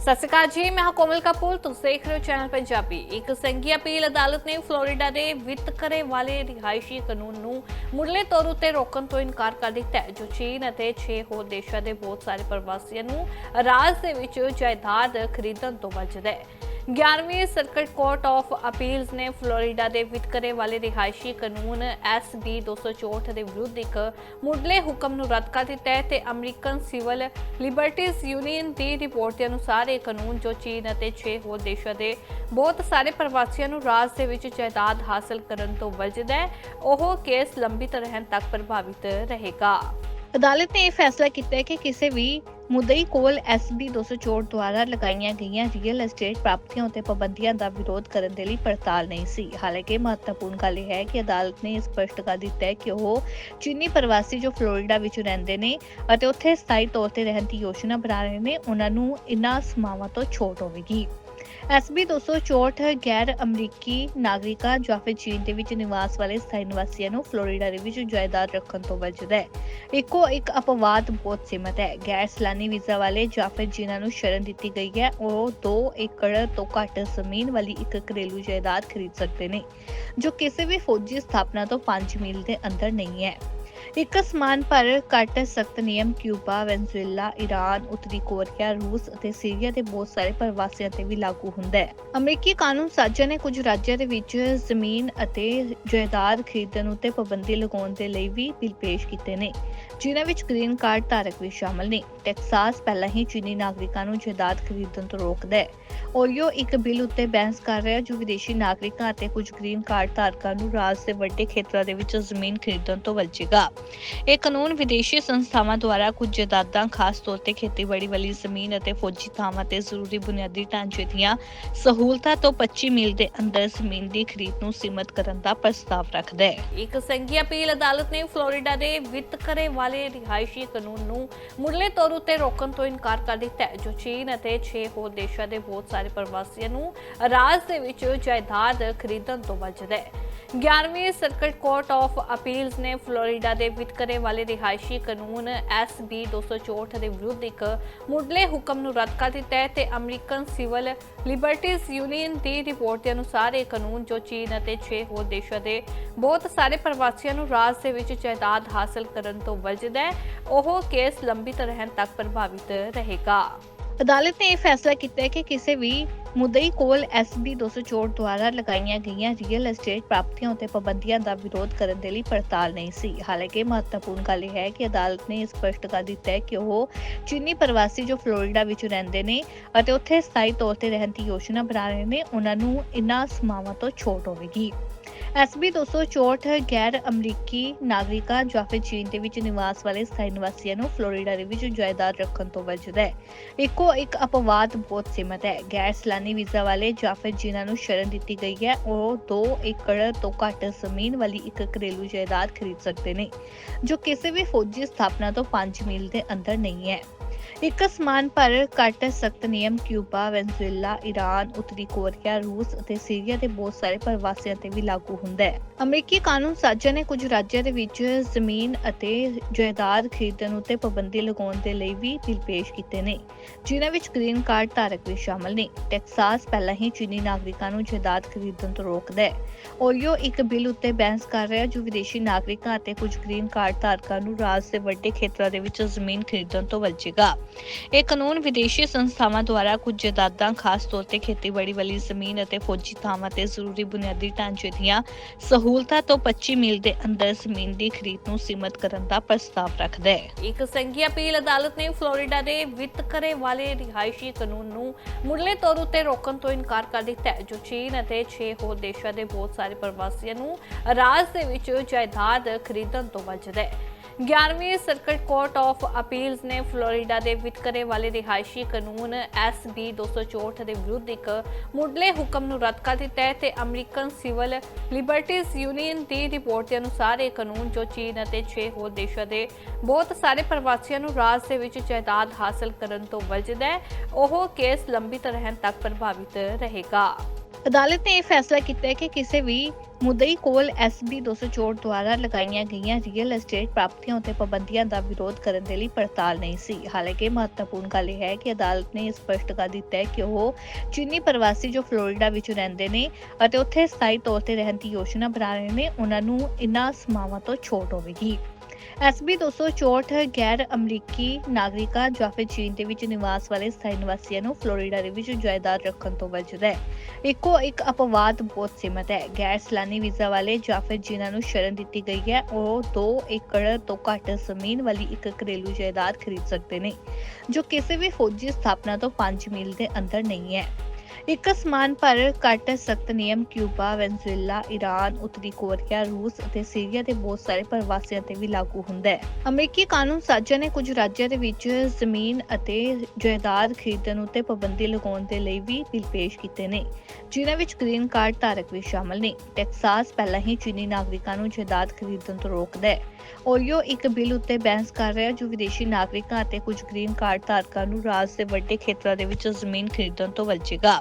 ਸਤਿ ਸ਼੍ਰੀ ਅਕਾਲ ਜੀ, ਮੈਂ ਹਾਂ ਕੋਮਲ ਕਪੂਰ, ਤੁਸੀਂ ਦੇਖ ਰਹੇ ਹੋ ਚੈਨਲ ਪੰਜਾਬੀ। ਇੱਕ ਸੰਘੀ ਅਪੀਲ, ਅਦਾਲਤ ਨੇ ਫਲੋਰੀਡਾ ਦੇ ਵਿਤਕਰੇ ਵਾਲੇ ਰਿਹਾਇਸ਼ੀ ਕਾਨੂੰਨ ਨੂੰ ਮੁੱਢਲੇ ਤੌਰ ਉਤੇ ਰੋਕਣ ਤੋਂ ਇਨਕਾਰ ਕਰ ਦਿੱਤਾ ਹੈ, ਜੋ ਚੀਨ ਅਤੇ 6 ਹੋਰ ਦੇਸ਼ਾਂ ਦੇ ਬਹੁਤ ਸਾਰੇ ਪ੍ਰਵਾਸੀਆਂ ਨੂੰ ਰਾਜ ਦੇ ਵਿੱਚ ਜਾਇਦਾਦ ਖਰੀਦਣ ਤੋਂ ਬਚਦਾ ਹੈ। 11ਵੀਂ ਸਰਕਟ ਕੋਰਟ ਆਫ ਅਪੀਲਸ ਨੇ ਫਲੋਰੀਡਾ ਦੇ ਵਿਤਕਰੇ ਵਾਲੇ ਰਿਹਾਇਸ਼ੀ ਕਾਨੂੰਨ SB 264 ਦੇ ਵਿਰੁੱਧ ਇੱਕ ਮੁੱਢਲੇ ਹੁਕਮ ਨੂੰ ਰੱਦ ਕਰ ਦਿੱਤਾ ਹੈ ਤੇ ਅਮਰੀਕਨ ਸਿਵਲ ਲਿਬਰਟੀਜ਼ ਯੂਨੀਅਨ ਦੀ ਰਿਪੋਰਟ ਦੇ ਅਨੁਸਾਰ ਇਹ ਕਾਨੂੰਨ ਜੋ ਚੀਨ ਅਤੇ 6 ਹੋਰ ਦੇਸ਼ਾਂ ਦੇ ਬਹੁਤ ਸਾਰੇ ਪ੍ਰਵਾਸੀਆਂ ਨੂੰ ਰਾਜ ਦੇ ਵਿੱਚ ਜਾਇਦਾਦ ਹਾਸਲ ਕਰਨ ਤੋਂ ਵਜਦਾ ਹੈ, ਉਹ ਕੇਸ ਲੰਬੀ ਰਹਿਣ ਤੱਕ ਪ੍ਰਭਾਵਿਤ ਰਹੇਗਾ। ਅਦਾਲਤ ਨੇ ਇਹ ਫੈਸਲਾ ਕੀਤਾ ਹੈ ਕਿ ਕਿਸੇ ਵੀ ਮੁਦਈ ਕੋਲ SB 264 ਦੁਆਰਾ ਲਗਾਈਆਂ ਗਈਆਂ ਰੀਅਲ ਐਸਟੇਟ ਪ੍ਰਾਪਤੀਆਂ ਉਤੇ ਪਾਬੰਦੀਆਂ ਦਾ ਵਿਰੋਧ ਕਰਨ ਦੇ ਲਈ ਪੜਤਾਲ ਨਹੀਂ ਸੀ। ਹਾਲਾਂਕਿ ਮਹੱਤਵਪੂਰਨ ਗੱਲ ਇਹ ਹੈ ਕਿ ਅਦਾਲਤ ਨੇ ਸਪਸ਼ਟ ਕਰ ਦਿੱਤਾ ਹੈ ਕਿ ਉਹ ਚੀਨੀ ਪ੍ਰਵਾਸੀ ਜੋ ਫਲੋਰੀਡਾ ਵਿੱਚ ਰਹਿੰਦੇ ਨੇ ਅਤੇ ਉੱਥੇ ਸਥਾਈ ਤੌਰ ਤੇ ਰਹਿਣ ਦੀ ਯੋਜਨਾ ਬਣਾ ਰਹੇ ਨੇ, ਉਹਨਾਂ ਨੂੰ ਇਨ੍ਹਾਂ ਸਮਾਵਾਂ ਤੋਂ ਛੋਟ ਹੋਵੇਗੀ। SB 264 ਗੈਰ ਅਮਰੀਕੀ ਨਾਗਰਿਕਾਂ ਜਾਂ ਫਿਰ ਚੀਨ ਦੇ ਵਿੱਚ ਨਿਵਾਸ ਵਾਲੇ ਸਥਾਈ ਨਿਵਾਸੀਆਂ ਨੂੰ ਫਲੋਰੀਡਾ ਦੇ ਵਿੱਚ ਜਾਇਦਾਦ ਰੱਖਣ ਤੋਂ ਬਚਦਾ ਹੈ। ਇੱਕੋ ਇੱਕ ਅਪਵਾਦ ਬਹੁਤ ਸੀਮਤ ਹੈ। ਗੈਰ ਸੈਲਾਨੀ ਵੀਜ਼ਾ ਵਾਲੇ ਜਾਂ ਫਿਰ ਜਿਨ੍ਹਾਂ ਨੂੰ ਸ਼ਰਨ ਦਿੱਤੀ ਗਈ ਹੈ, ਉਹ 2 ਏਕੜ ਤੋਂ ਘੱਟ ਜ਼ਮੀਨ ਵਾਲੀ ਇੱਕ ਘਰੇਲੂ ਜਾਇਦਾਦ ਖਰੀਦ ਸਕਦੇ ਨੇ, ਜੋ ਕਿਸੇ ਵੀ ਫੌਜੀ ਸਥਾਪਨਾ ਤੋਂ 5 ਮੀਲ ਦੇ ਅੰਦਰ ਨਹੀਂ ਹੈ। ਇੱਕ ਸਮਾਨ ਪਰ ਘੱਟ ਸਖਤ ਨਿਯਮ ਕਿਊਬਾ, ਵੈਨਜ਼ੂਏਲਾ ਈਰਾਨ ਉੱਤਰੀ ਕੋਰੀਆ, ਰੂਸ ਅਤੇ ਸੀਰੀਆ ਦੇ ਬਹੁਤ ਸਾਰੇ ਪ੍ਰਵਾਸੀਆਂ ਤੇ ਵੀ ਲਾਗੂ ਹੁੰਦਾ ਹੈ। ਅਮਰੀਕੀ ਕਾਨੂੰਨ ਸਾਜ਼ਾਂ ਨੇ ਕੁਝ ਰਾਜਾਂ ਦੇ ਵਿੱਚ ਜ਼ਮੀਨ ਅਤੇ ਜਾਇਦਾਦ ਖਰੀਦਣ ਉੱਤੇ ਪਾਬੰਦੀ ਲਗਾਉਣ ਦੇ ਲਈ ਵੀ ਬਿੱਲ ਪੇਸ਼ ਕੀਤੇ ਨੇ, ਜਿਨ੍ਹਾਂ ਵਿੱਚ ਗ੍ਰੀਨ ਕਾਰਡ ਧਾਰਕ ਵੀ ਸ਼ਾਮਲ ਨੇ। ਟੈਕਸਾਸ ਪਹਿਲਾਂ ਹੀ ਚੀਨੀ ਨਾਗਰਿਕਾਂ ਨੂੰ ਜਾਇਦਾਦ ਖਰੀਦਣ ਤੋਂ ਰੋਕਦਾ ਹੈ। ਓਰੀਓ ਇੱਕ ਬਿੱਲ ਉੱਤੇ ਬਹਿਸ ਕਰ ਰਿਹਾ ਜੋ ਵਿਦੇਸ਼ੀ ਨਾਗਰਿਕਾਂ ਅਤੇ ਕੁਝ ਗ੍ਰੀਨ ਕਾਰਡ ਧਾਰਕਾਂ ਨੂੰ ਰਾਜ ਦੇ ਵੱਡੇ ਖੇਤਰਾਂ ਦੇ ਵਿੱਚ ਜ਼ਮੀਨ ਖਰੀਦਣ ਤੋਂ ਵਰਜੇਗਾ। ਇਹ ਕਾਨੂੰਨ ਵਿਦੇਸ਼ੀ ਸੰਸਥਾਵਾਂ ਦੁਆਰਾ ਕੁਝ ਜਾਇਦਾਦਾਂ, ਖਾਸ ਤੌਰ ਤੇ ਖੇਤੀਬਾੜੀ ਵਾਲੀ ਜ਼ਮੀਨ ਅਤੇ ਫੌਜੀ ਥਾਵਾਂ ਤੇ ਜ਼ਰੂਰੀ ਬੁਨਿਆਦੀ ਢਾਂਚੇ ਦੀਆਂ ਸਹੂਲਤਾਂ ਤੋਂ 25 ਮੀਲ ਦੇ ਅੰਦਰ ਜ਼ਮੀਨ ਦੀ ਖਰੀਦ ਨੂੰ ਸੀਮਤ ਕਰਨ ਦਾ ਪ੍ਰਸਤਾਵ ਰੱਖਦਾ ਹੈ। ਇੱਕ ਸੰਘੀ ਅਪੀਲ ਅਦਾਲਤ ਨੇ ਫਲੋਰੀਡਾ ਦੇ ਵਿਤਕਰੇ ਵਾਲੇ ਰਿਹਾਇਸ਼ੀ ਕਾਨੂੰਨ ਨੂੰ ਮੁੱਢਲੇ ਤੌਰ ਉੱਤੇ ਰੋਕਣ ਤੋਂ ਇਨਕਾਰ ਕਰ ਦਿੱਤਾ ਹੈ, ਜੋ ਚੀਨ ਅਤੇ 6 ਹੋਰ ਦੇਸ਼ਾਂ ਦੇ ਬਹੁਤ ਸਾਰੇ ਪ੍ਰਵਾਸੀਆਂ ਨੂੰ ਰਾਜ ਦੇ ਵਿੱਚ ਜਾਇਦਾਦ ਖਰੀਦਣ ਤੋਂ ਬਚਦਾ ਹੈ। 11ਵੀਂ ਸਰਕਟ ਕੋਰਟ ਆਫ ਅਪੀਲਸ ਨੇ ਫਲੋਰੀਡਾ ਦੇ ਵਿਤਕਰੇ ਵਾਲੇ ਰਿਹਾਇਸ਼ੀ ਕਾਨੂੰਨ SB 264 ਦੇ ਵਿਰੁੱਧ ਇੱਕ ਮੁੱਢਲੇ ਹੁਕਮ ਨੂੰ ਰੱਦ ਕਰ ਦਿੱਤਾ ਹੈ ਤੇ ਅਮਰੀਕਨ ਸਿਵਲ ਲਿਬਰਟੀਜ਼ ਯੂਨੀਅਨ ਦੀ ਰਿਪੋਰਟ ਦੇ ਅਨੁਸਾਰ ਇਹ ਕਾਨੂੰਨ ਜੋ ਚੀਨ ਅਤੇ 6 ਹੋਰ ਦੇਸ਼ਾਂ ਦੇ ਬਹੁਤ ਸਾਰੇ ਪ੍ਰਵਾਸੀਆਂ ਨੂੰ ਰਾਜ ਦੇ ਵਿੱਚ ਜਾਇਦਾਦ ਹਾਸਲ ਕਰਨ ਤੋਂ ਵਜਦਾ ਹੈ, ਉਹ ਕੇਸ ਲੰਬੀ ਤਰ੍ਹਾਂ ਤੱਕ ਪ੍ਰਭਾਵਿਤ ਰਹੇਗਾ। ਅਦਾਲਤ ਨੇ ਇਹ ਫੈਸਲਾ ਕੀਤਾ ਹੈ ਕਿ ਕਿਸੇ ਵੀ ਮੁਦਈ ਕੋਲ SB 264 ਦੁਆਰਾ ਲਗਾਈਆਂ ਗਈਆਂ ਰੀਅਲ ਐਸਟੇਟ ਪ੍ਰਾਪਤੀਆਂ ਉਤੇ ਪਾਬੰਦੀਆਂ ਦਾ ਵਿਰੋਧ ਕਰਨ ਦੇ ਲਈ ਪੜਤਾਲ ਨਹੀਂ ਸੀ। ਹਾਲਾਂਕਿ ਮਹੱਤਵਪੂਰਨ ਗੱਲ ਇਹ ਹੈ ਕਿ ਅਦਾਲਤ ਨੇ ਸਪਸ਼ਟ ਕਰ ਦਿੱਤਾ ਹੈ ਕਿ ਉਹ ਚੀਨੀ ਪ੍ਰਵਾਸੀ ਜੋ ਫਲੋਰੀਡਾ ਵਿੱਚ ਰਹਿੰਦੇ ਨੇ ਅਤੇ ਉੱਥੇ ਸਥਾਈ ਤੌਰ ਤੇ ਰਹਿਣ ਦੀ ਯੋਜਨਾ ਬਣਾ ਰਹੇ ਨੇ, ਉਹਨਾਂ ਨੂੰ ਇਨ੍ਹਾਂ ਸਮਾਵਾਂ ਤੋਂ ਛੋਟ ਹੋਵੇਗੀ। SB 264 ਗੈਰ ਅਮਰੀਕੀ ਨਾਗਰਿਕਾਂ ਜਾਂ ਫਿਰ ਚੀਨ ਦੇ ਵਿੱਚ ਨਿਵਾਸ ਵਾਲੇ ਸਥਾਈ ਨਿਵਾਸੀਆਂ ਨੂੰ ਫਲੋਰੀਡਾ ਦੇ ਵਿੱਚ ਜਾਇਦਾਦ ਰੱਖਣ ਤੋਂ ਬਚਦਾ ਹੈ। ਇੱਕੋ ਇੱਕ ਅਪਵਾਦ ਬਹੁਤ ਸੀਮਤ ਹੈ। ਗੈਰ ਸੈਲਾਨੀ ਵੀਜ਼ਾ ਵਾਲੇ ਜਾਂ ਫਿਰ ਜਿਨ੍ਹਾਂ ਨੂੰ ਸ਼ਰਨ ਦਿੱਤੀ ਗਈ ਹੈ। ਉਹ 2 ਏਕੜ ਤੋਂ ਘੱਟ ਜ਼ਮੀਨ ਵਾਲੀ ਇੱਕ ਘਰੇਲੂ ਜਾਇਦਾਦ ਖਰੀਦ ਸਕਦੇ ਨੇ, ਜੋ ਕਿਸੇ ਵੀ ਫੌਜੀ ਸਥਾਪਨਾ ਤੋਂ 5 ਮੀਲ ਦੇ ਅੰਦਰ ਨਹੀਂ ਹੈ। ਇੱਕ ਸਮਾਨ ਪਰ ਘੱਟ ਸਖਤ ਨਿਯਮ, ਕਿਊਬਾ, ਵੈਨਜ਼ੂਏਲਾ ਈਰਾਨ ਉੱਤਰੀ ਕੋਰੀਆ, ਰੂਸ ਅਤੇ ਸੀਰੀਆ ਦੇ ਬਹੁਤ ਸਾਰੇ ਪ੍ਰਵਾਸੀਆਂ ਤੇ ਵੀ ਲਾਗੂ ਹੁੰਦਾ ਹੈ। ਅਮਰੀਕੀ ਕਾਨੂੰਨ ਸਾਜ਼ਾਂ ਨੇ ਕੁਝ ਰਾਜਾਂ ਦੇ ਵਿੱਚ ਜ਼ਮੀਨ ਅਤੇ ਜਾਇਦਾਦ ਖਰੀਦਣ ਉੱਤੇ ਪਾਬੰਦੀ ਲਗਾਉਣ ਦੇ ਲਈ ਵੀ ਬਿੱਲ ਪੇਸ਼ ਕੀਤੇ ਨੇ, ਜਿਨ੍ਹਾਂ ਵਿੱਚ ਗ੍ਰੀਨ ਕਾਰਡ ਧਾਰਕ ਵੀ ਸ਼ਾਮਲ ਨੇ। ਟੈਕਸਾਸ ਪਹਿਲਾਂ ਹੀ ਚੀਨੀ ਨਾਗਰਿਕਾਂ ਨੂੰ ਜਾਇਦਾਦ ਖਰੀਦਣ ਤੋਂ ਰੋਕਦਾ ਹੈ। ਓਰੀਓ ਇੱਕ ਬਿੱਲ ਉੱਤੇ ਬਹਿਸ ਕਰ ਰਿਹਾ ਜੋ ਵਿਦੇਸ਼ੀ ਨਾਗਰਿਕਾਂ ਅਤੇ ਕੁਝ ਗ੍ਰੀਨ ਕਾਰਡ ਧਾਰਕਾਂ ਨੂੰ ਰਾਜ ਦੇ ਵੱਡੇ ਖੇਤਰਾਂ ਦੇ ਵਿੱਚ ਜ਼ਮੀਨ ਖਰੀਦਣ ਤੋਂ ਵਰਜੇਗਾ। ਇਹ ਕਾਨੂੰਨ ਵਿਦੇਸ਼ੀ ਸੰਸਥਾਵਾਂ ਦੁਆਰਾ ਕੁਝ ਜਾਇਦਾਦਾਂ ਖਾਸ ਤੌਰ ਤੇ ਖੇਤੀਬਾੜੀ ਵਾਲੀ ਜ਼ਮੀਨ ਅਤੇ ਫੌਜੀ ਥਾਵਾਂ ਤੇ ਜ਼ਰੂਰੀ ਬੁਨਿਆਦੀ ਢਾਂਚੇ ਦੀਆਂ ਸਹੂਲਤਾਂ ਤੋਂ 25 ਮੀਲ ਦੇ ਅੰਦਰ ਜ਼ਮੀਨ ਦੀ ਖਰੀਦ ਨੂੰ ਸੀਮਤ ਕਰਨ ਦਾ ਪ੍ਰਸਤਾਵ ਰੱਖਦਾ ਹੈ। ਇੱਕ ਸੰਘੀ ਅਪੀਲ ਅਦਾਲਤ ਨੇ ਫਲੋਰੀਡਾ ਦੇ ਵਿਤਕਰੇ ਵਾਲੇ ਰਿਹਾਇਸ਼ੀ ਕਾਨੂੰਨ ਨੂੰ ਮੁੱਢਲੇ ਤੌਰ ਉੱਤੇ ਰੋਕਣ ਤੋਂ ਇਨਕਾਰ ਕਰ ਦਿੱਤਾ ਹੈ, ਜੋ ਚੀਨ ਅਤੇ 6 ਹੋਰ ਦੇਸ਼ਾਂ ਦੇ ਬਹੁਤ ਸਾਰੇ ਪ੍ਰਵਾਸੀਆਂ ਨੂੰ ਰਾਜ ਦੇ ਵਿੱਚ ਜਾਇਦਾਦ ਖਰੀਦਣ ਤੋਂ ਬਚਦਾ ਹੈ। 11ਵੀਂ ਸਰਕਟ ਕੋਰਟ ਆਫ ਅਪੀਲਸ ਨੇ ਫਲੋਰੀਡਾ ਦੇ ਵਿਤਕਰੇ ਵਾਲੇ ਰਿਹਾਇਸ਼ੀ ਕਾਨੂੰਨ SB 264 ਦੇ ਵਿਰੁੱਧ ਇੱਕ ਮੁੱਢਲੇ ਹੁਕਮ ਨੂੰ ਰੱਦ ਕਰ ਦਿੱਤਾ ਹੈ ਤੇ ਅਮਰੀਕਨ ਸਿਵਲ ਲਿਬਰਟੀਜ਼ ਯੂਨੀਅਨ ਦੀ ਰਿਪੋਰਟ ਦੇ ਅਨੁਸਾਰ ਇਹ ਕਾਨੂੰਨ ਜੋ ਚੀਨ ਅਤੇ 6 ਹੋਰ ਦੇਸ਼ਾਂ ਦੇ ਬਹੁਤ ਸਾਰੇ ਪ੍ਰਵਾਸੀਆਂ ਨੂੰ ਰਾਜ ਦੇ ਵਿੱਚ ਜਾਇਦਾਦ ਹਾਸਲ ਕਰਨ ਤੋਂ ਵਜਦਾ ਹੈ, ਉਹ ਕੇਸ ਲੰਬੀ ਤਰ੍ਹਾਂ ਤੱਕ ਪ੍ਰਭਾਵਿਤ ਰਹੇਗਾ। ਅਦਾਲਤ ਨੇ ਇਹ ਫੈਸਲਾ ਕੀਤਾ ਹੈ ਕਿ ਕਿਸੇ ਵੀ ਮੁਦਈ ਕੋਲ SB 264 ਦੁਆਰਾ ਲਗਾਈਆਂ ਗਈਆਂ ਰੀਅਲ ਐਸਟੇਟ ਪ੍ਰਾਪਤੀਆਂ ਉਤੇ ਪਾਬੰਦੀਆਂ ਦਾ ਵਿਰੋਧ ਕਰਨ ਦੇ ਲਈ ਪੜਤਾਲ ਨਹੀਂ ਸੀ। ਹਾਲਾਂਕਿ ਮਹੱਤਵਪੂਰਨ ਗੱਲ ਇਹ ਹੈ ਕਿ ਅਦਾਲਤ ਨੇ ਇਹ ਸਪਸ਼ਟ ਕਰ ਦਿੱਤਾ ਹੈ ਕਿ ਉਹ ਚੀਨੀ ਪ੍ਰਵਾਸੀ ਜੋ ਫਲੋਰੀਡਾ ਵਿੱਚ ਰਹਿੰਦੇ ਨੇ ਅਤੇ ਉੱਥੇ ਸਥਾਈ ਤੌਰ ਤੇ ਰਹਿਣ ਦੀ ਯੋਜਨਾ ਬਣਾ ਰਹੇ ਨੇ, ਉਹਨਾਂ ਨੂੰ ਇਨ੍ਹਾਂ ਸਮਾਵਾਂ ਤੋਂ ਛੋਟ ਹੋਵੇਗੀ। SB 264 ਗੈਰ ਅਮਰੀਕੀ ਨਾਗਰਿਕਾਂ ਜਾਂ ਫਿਰ ਚੀਨ ਦੇ ਵਿੱਚ ਨਿਵਾਸ ਵਾਲੇ ਸਥਾਈ ਨਿਵਾਸੀਆਂ ਨੂੰ ਫਲੋਰੀਡਾ ਦੇ ਵਿੱਚ ਜਾਇਦਾਦ ਰੱਖਣ ਤੋਂ ਬਚਦਾ ਹੈ। ਇੱਕੋ ਇੱਕ ਅਪਵਾਦ ਬਹੁਤ ਸੀਮਤ ਹੈ। ਗੈਰ ਸਲਾਨੀ ਵੀਜ਼ਾ ਵਾਲੇ ਜਾਂ ਫਿਰ ਜਿਨ੍ਹਾਂ ਨੂੰ ਸ਼ਰਨ ਦਿੱਤੀ ਗਈ ਹੈ, ਉਹ 2 ਏਕੜ ਤੋਂ ਘੱਟ ਜ਼ਮੀਨ ਵਾਲੀ ਇੱਕ ਘਰੇਲੂ ਜਾਇਦਾਦ ਖਰੀਦ ਸਕਦੇ ਨੇ, ਜੋ ਕਿਸੇ ਵੀ ਫੌਜੀ ਸਥਾਪਨਾ ਤੋਂ 5 ਮੀਲ ਦੇ ਅੰਦਰ ਨਹੀਂ ਹੈ। ਇੱਕ ਸਮਾਨ ਪਰ ਘੱਟ ਸਖਤ ਨਿਯਮ ਕਿਊਬਾ, ਵੈਨਜ਼ੁਏਲਾ ਈਰਾਨ ਉੱਤਰੀ ਕੋਰੀਆ, ਰੂਸ ਅਤੇ ਸੀਰੀਆ ਦੇ ਬਹੁਤ ਸਾਰੇ ਪ੍ਰਵਾਸੀਆਂ ਤੇ ਵੀ ਲਾਗੂ ਹੁੰਦਾ ਹੈ। ਅਮਰੀਕੀ ਕਾਨੂੰਨ ਸਾਜ਼ਾਂ ਨੇ ਕੁਝ ਰਾਜਾਂ ਦੇ ਵਿੱਚ ਜ਼ਮੀਨ ਅਤੇ ਜਾਇਦਾਦ ਖਰੀਦਣ ਉੱਤੇ ਪਾਬੰਦੀ ਲਗਾਉਣ ਦੇ ਲਈ ਵੀ ਬਿੱਲ ਪੇਸ਼ ਕੀਤੇ ਨੇ, ਜਿਨ੍ਹਾਂ ਵਿੱਚ ਗ੍ਰੀਨ ਕਾਰਡ ਧਾਰਕ ਵੀ ਸ਼ਾਮਲ ਨੇ। ਟੈਕਸਾਸ ਪਹਿਲਾਂ ਹੀ ਚੀਨੀ ਨਾਗਰਿਕਾਂ ਨੂੰ ਜਾਇਦਾਦ ਖਰੀਦਣ ਤੋਂ ਰੋਕਦਾ ਹੈ। ਓਰੀਓ ਇੱਕ ਬਿੱਲ ਉੱਤੇ ਬਹਿਸ ਕਰ ਰਿਹਾ ਜੋ ਵਿਦੇਸ਼ੀ ਨਾਗਰਿਕਾਂ ਅਤੇ ਕੁਝ ਗ੍ਰੀਨ ਕਾਰਡ ਧਾਰਕਾਂ ਨੂੰ ਰਾਜ ਦੇ ਵੱਡੇ ਖੇਤਰਾਂ ਦੇ ਵਿੱਚ ਜ਼ਮੀਨ ਖਰੀਦਣ ਤੋਂ ਵਰਜੇਗਾ।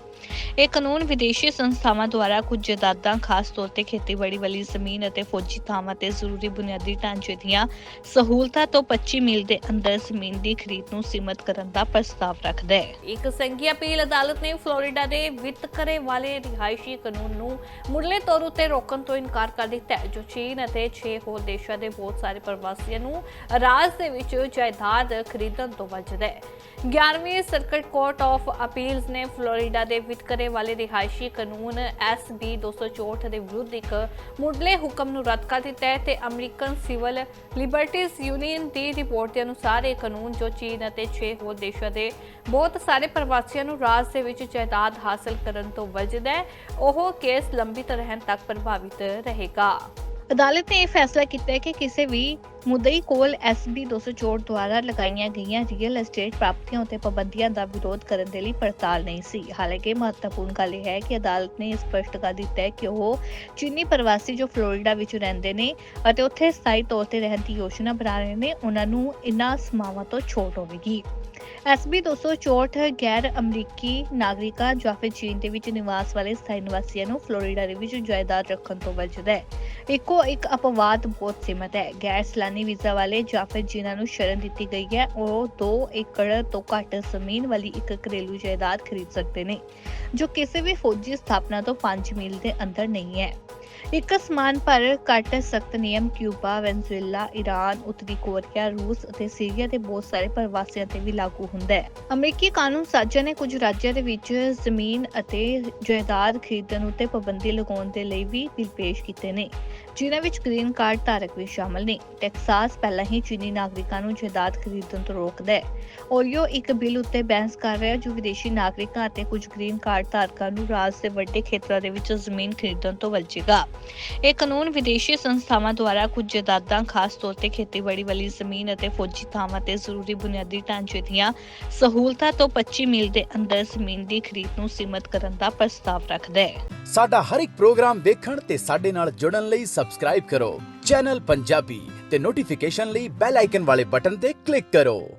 ਇਹ ਕਾਨੂੰਨ ਵਿਦੇਸ਼ੀ ਸੰਸਥਾਵਾਂ ਦੁਆਰਾ ਕੁਝ ਜਾਇਦਾਦਾਂ, ਖਾਸ ਤੌਰ ਤੇ ਖੇਤੀਬਾੜੀ ਵਾਲੀ ਜ਼ਮੀਨ ਅਤੇ ਫੌਜੀ ਥਾਵਾਂ ਤੇ ਜ਼ਰੂਰੀ ਬੁਨਿਆਦੀ ਢਾਂਚੇ ਦੀਆਂ ਸਹੂਲਤਾਂ ਤੋਂ 25 ਮੀਲ ਦੇ ਅੰਦਰ ਜ਼ਮੀਨ ਦੀ ਖਰੀਦ ਨੂੰ ਸੀਮਤ ਕਰਨ ਦਾ ਪ੍ਰਸਤਾਵ ਰੱਖਦਾ ਹੈ। ਇੱਕ ਸੰਘੀ ਅਪੀਲ ਅਦਾਲਤ ਨੇ ਫਲੋਰੀਡਾ ਦੇ ਵਿਤਕਰੇ ਵਾਲੇ ਰਿਹਾਇਸ਼ੀ ਕਾਨੂੰਨ ਨੂੰ ਮੁੱਢਲੇ ਤੌਰ ਉਤੇ ਰੋਕਣ ਤੋਂ ਇਨਕਾਰ ਕਰ ਦਿੱਤਾ ਹੈ, ਜੋ ਚੀਨ ਅਤੇ 6 ਹੋਰ ਦੇਸ਼ਾਂ ਦੇ ਬਹੁਤ ਸਾਰੇ ਪ੍ਰਵਾਸੀਆਂ ਨੂੰ ਰਾਜ ਦੇ ਵਿੱਚ ਜਾਇਦਾਦ ਖਰੀਦਣ ਤੋਂ ਬਚਦਾ ਹੈ। 11ਵੀਂ ਸਰਕਟ ਕੋਰਟ ਆਫ ਅਪੀਲਸ ਨੇ ਫਲੋਰੀਡਾ ਦੇ ਵਿਤਕਰੇ ਵਾਲੇ ਰਿਹਾਇਸ਼ੀ ਕਾਨੂੰਨ SB 264 ਦੇ ਵਿਰੁੱਧ ਇੱਕ ਮੁੱਢਲੇ ਹੁਕਮ ਨੂੰ ਰੱਦ ਕਰ ਦਿੱਤਾ ਹੈ ਤੇ ਅਮਰੀਕਨ ਸਿਵਲ ਲਿਬਰਟੀਜ਼ ਯੂਨੀਅਨ ਦੀ ਰਿਪੋਰਟ ਦੇ ਅਨੁਸਾਰ ਇਹ ਕਾਨੂੰਨ ਜੋ ਚੀਨ ਅਤੇ 6 ਹੋਰ ਦੇਸ਼ਾਂ ਦੇ ਬਹੁਤ ਸਾਰੇ ਪ੍ਰਵਾਸੀਆਂ ਨੂੰ ਰਾਜ ਦੇ ਵਿੱਚ ਜਾਇਦਾਦ ਹਾਸਲ ਕਰਨ ਤੋਂ ਵਜਦਾ ਹੈ, ਉਹ ਕੇਸ ਲੰਬੀ ਰਹਿਣ ਤੱਕ ਪ੍ਰਭਾਵਿਤ ਰਹੇਗਾ। ਅਦਾਲਤ ਨੇ ਇਹ ਫੈਸਲਾ ਕੀਤਾ ਹੈ ਕਿ ਕਿਸੇ ਵੀ ਮੁਦਈ ਕੋਲ SB 264 ਦੁਆਰਾ ਲਗਾਈਆਂ ਗਈਆਂ ਰੀਅਲ ਐਸਟੇਟ ਪ੍ਰਾਪਤੀਆਂ ਉਤੇ ਪਾਬੰਦੀਆਂ ਦਾ ਵਿਰੋਧ ਕਰਨ ਦੇ ਲਈ ਪੜਤਾਲ ਨਹੀਂ ਸੀ। ਹਾਲਾਂਕਿ ਮਹੱਤਵਪੂਰਨ ਗੱਲ ਇਹ ਹੈ ਕਿ ਅਦਾਲਤ ਨੇ ਸਪਸ਼ਟ ਕਰ ਦਿੱਤਾ ਹੈ ਕਿ ਉਹ ਚੀਨੀ ਪ੍ਰਵਾਸੀ ਜੋ ਫਲੋਰੀਡਾ ਵਿੱਚ ਰਹਿੰਦੇ ਨੇ ਅਤੇ ਉੱਥੇ ਸਥਾਈ ਤੌਰ ਤੇ ਰਹਿਣ ਦੀ ਯੋਜਨਾ ਬਣਾ ਰਹੇ ਨੇ, ਉਹਨਾਂ ਨੂੰ ਇਨ੍ਹਾਂ ਸਮਾਵਾਂ ਤੋਂ ਛੋਟ ਹੋਵੇਗੀ। SB 264 ਗੈਰ ਅਮਰੀਕੀ ਨਾਗਰਿਕਾਂ ਜਾਂ ਫਿਰ ਚੀਨ ਦੇ ਵਿੱਚ ਨਿਵਾਸ ਵਾਲੇ ਸਥਾਈ ਨਿਵਾਸੀਆਂ ਨੂੰ ਫਲੋਰੀਡਾ ਦੇ ਵਿੱਚ ਜਾਇਦਾਦ ਰੱਖਣ ਤੋਂ ਬਚਦਾ ਹੈ। ਇੱਕੋ ਇੱਕ ਅਪਵਾਦ ਬਹੁਤ ਸੀਮਤ ਹੈ। ਗੈਰ ਸਲਾਨੀ ਵੀਜ਼ਾ ਵਾਲੇ ਜਾਂ ਫਿਰ ਜਿਨ੍ਹਾਂ ਨੂੰ ਸ਼ਰਨ ਦਿੱਤੀ ਗਈ ਹੈ, ਉਹ 2 ਏਕੜ ਤੋਂ ਘੱਟ ਜ਼ਮੀਨ ਵਾਲੀ ਇੱਕ ਘਰੇਲੂ ਜਾਇਦਾਦ ਖਰੀਦ ਸਕਦੇ ਨੇ, ਜੋ ਕਿਸੇ ਵੀ ਫੌਜੀ ਸਥਾਪਨਾ ਤੋਂ 5 ਮੀਲ ਦੇ ਅੰਦਰ ਨਹੀਂ ਹੈ। ਇੱਕ ਸਮਾਨ ਪਰ ਘੱਟ ਸਖਤ ਨਿਯਮ ਕਿਊਬਾ, ਵੈਨਜ਼ੁਏਲਾ ਈਰਾਨ ਉੱਤਰੀ ਕੋਰੀਆ, ਰੂਸ ਅਤੇ ਸੀਰੀਆ ਦੇ ਬਹੁਤ ਸਾਰੇ ਪ੍ਰਵਾਸੀਆਂ ਤੇ ਵੀ ਲਾਗੂ ਹੁੰਦਾ ਹੈ। ਅਮਰੀਕੀ ਕਾਨੂੰਨ ਸਾਜ਼ਾਂ ਨੇ ਕੁਝ ਰਾਜਾਂ ਦੇ ਵਿੱਚ ਜ਼ਮੀਨ ਅਤੇ ਜਾਇਦਾਦ ਖਰੀਦਣ ਉੱਤੇ ਪਾਬੰਦੀ ਲਗਾਉਣ ਦੇ ਲਈ ਵੀ ਬਿੱਲ ਪੇਸ਼ ਕੀਤੇ ਨੇ, ਜਿਨ੍ਹਾਂ ਵਿੱਚ ਗ੍ਰੀਨ ਕਾਰਡ ਧਾਰਕ ਵੀ ਸ਼ਾਮਲ ਨੇ। ਟੈਕਸਾਸ ਪਹਿਲਾਂ ਹੀ ਚੀਨੀ ਨਾਗਰਿਕਾਂ ਨੂੰ ਜਾਇਦਾਦ ਖਰੀਦਣ ਤੋਂ ਰੋਕਦਾ ਹੈ। ਓਰੀਓ ਇੱਕ ਬਿੱਲ ਉੱਤੇ ਬਹਿਸ ਕਰ ਰਿਹਾ ਹੈ, ਜੋ ਵਿਦੇਸ਼ੀ ਨਾਗਰਿਕਾਂ ਅਤੇ ਕੁਝ ਗ੍ਰੀਨ ਕਾਰਡ ਧਾਰਕਾਂ ਨੂੰ ਰਾਜ ਦੇ ਵੱਡੇ ਖੇਤਰਾਂ ਦੇ ਵਿੱਚ ਜ਼ਮੀਨ ਖਰੀਦਣ ਤੋਂ ਵਲਚੇਗਾ ਇਹ ਕਾਨੂੰਨ ਵਿਦੇਸ਼ੀ ਸੰਸਥਾਵਾਂ ਦੁਆਰਾ ਕੁਝ ਜਾਇਦਾਦਾਂ ਖਾਸ ਤੌਰ ਤੇ ਖੇਤੀਬਾੜੀ ਵਾਲੀ ਜ਼ਮੀਨ ਅਤੇ ਫੌਜੀ ਥਾਵਾਂ ਤੇ ਜ਼ਰੂਰੀ ਬੁਨਿਆਦੀ ਢਾਂਚੇ ਦੀਆਂ ਸਹੂਲਤਾਂ ਤੋਂ 25 ਮੀਲ ਦੇ ਅੰਦਰ ਜ਼ਮੀਨ ਦੀ ਖਰੀਦ ਨੂੰ ਸੀਮਤ ਕਰਨ ਦਾ ਪ੍ਰਸਤਾਵ ਰੱਖਦਾ ਹੈ। ਸਾਡਾ ਹਰ ਇੱਕ ਪ੍ਰੋਗਰਾਮ ਦੇਖਣ ਤੇ ਸਾਡੇ ਨਾਲ ਜੁੜਨ ਲਈ ਸਬਸਕ੍ਰਾਈਬ ਕਰੋ। ਚੈਨਲ ਪੰਜਾਬੀ ਤੇ ਨੋਟੀਫਿਕੇਸ਼ਨ ਲਈ ਬੈਲ ਆਈਕਨ ਵਾਲੇ ਬਟਨ ਤੇ ਕਲਿੱਕ ਕਰੋ।